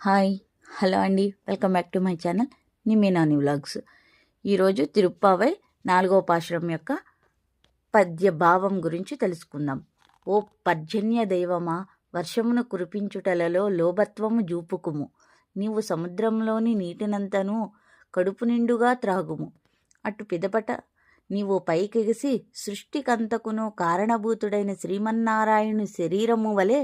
Hi hello అండి. Welcome back to my channel నిమేనాని vlogs. ఈరోజు తిరుప్పావై నాలుగో పాశురం యొక్క పద్య భావం గురించి తెలుసుకుందాం. ఓ పర్జన్య దైవమా వర్షమును కురిపించుటలలో లోభత్వము జూపుకుము. నీవు సముద్రంలోని నీటినంతను కడుపు నిండుగా త్రాగుము. అటు పిదపట నీవు పైకెగిసి సృష్టికంతకును కారణభూతుడైన శ్రీమన్నారాయణు శరీరము వలె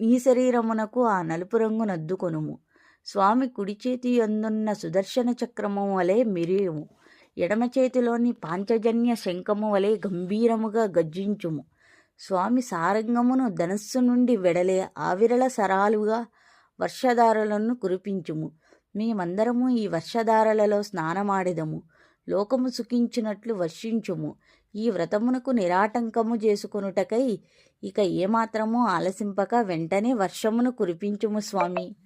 నీ శరీరమునకు ఆ నలుపు రంగు నద్దుకొనుము. స్వామి కుడి చేతి అందున్న సుదర్శన చక్రము వలె మిరియుము. ఎడమ చేతిలోని పాంచజన్య శంఖము వలె గంభీరముగా గర్జించుము. స్వామి సారంగమును ధనస్సు నుండి వెడలే ఆవిరల సరాలుగా వర్షధారలను కురిపించుము. మేమందరము ఈ వర్షధారలలో స్నానమాడెదము. లోకము సుఖించినట్లు వర్షించుము. ఈ వ్రతమునకు నిరాటంకము చేసుకొనుటకై ఇక ఏమాత్రము ఆలసింపక వెంటనే వర్షమును కురిపించుము స్వామి.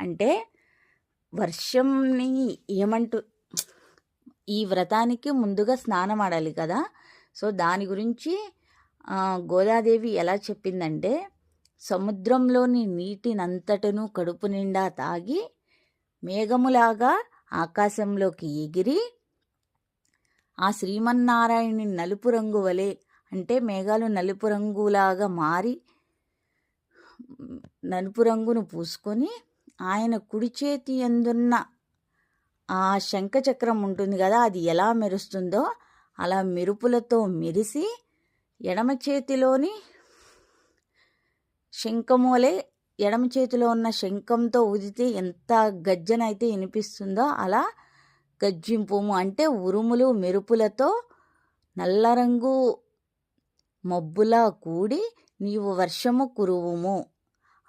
అంటే వర్షంని ఏమంటూ ఈ వ్రతానికి ముందుగా స్నానం ఆడాలి కదా. సో దాని గురించి గోదాదేవి ఎలా చెప్పిందంటే సముద్రంలోని నీటినంతటను కడుపు నిండా తాగి మేఘములాగా ఆకాశంలోకి ఎగిరి ఆ శ్రీమన్నారాయణుని నలుపు రంగు వలె అంటే మేఘాలు నలుపు రంగులాగా మారి నలుపు రంగును పూసుకొని ఆయన కుడి చేతి ఎందున్న ఆ శంఖచక్రం ఉంటుంది కదా అది ఎలా మెరుస్తుందో అలా మెరుపులతో మెరిసి ఎడమ చేతిలోని శంఖము వలె ఎడమ చేతిలో ఉన్న శంఖంతో ఊదితే ఎంత గజ్జనైతే వినిపిస్తుందో అలా గజ్జింపుము అంటే ఉరుములు మెరుపులతో నల్ల రంగు మబ్బులా కూడి నీవు వర్షము కురువుము.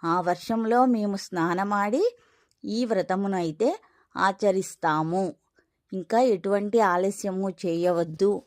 ఆ వర్షంలో మేము స్నానమాడి ఈ వ్రతమునైతే ఆచరిస్తాము. ఇంకా ఎటువంటి ఆలస్యము చేయవద్దు.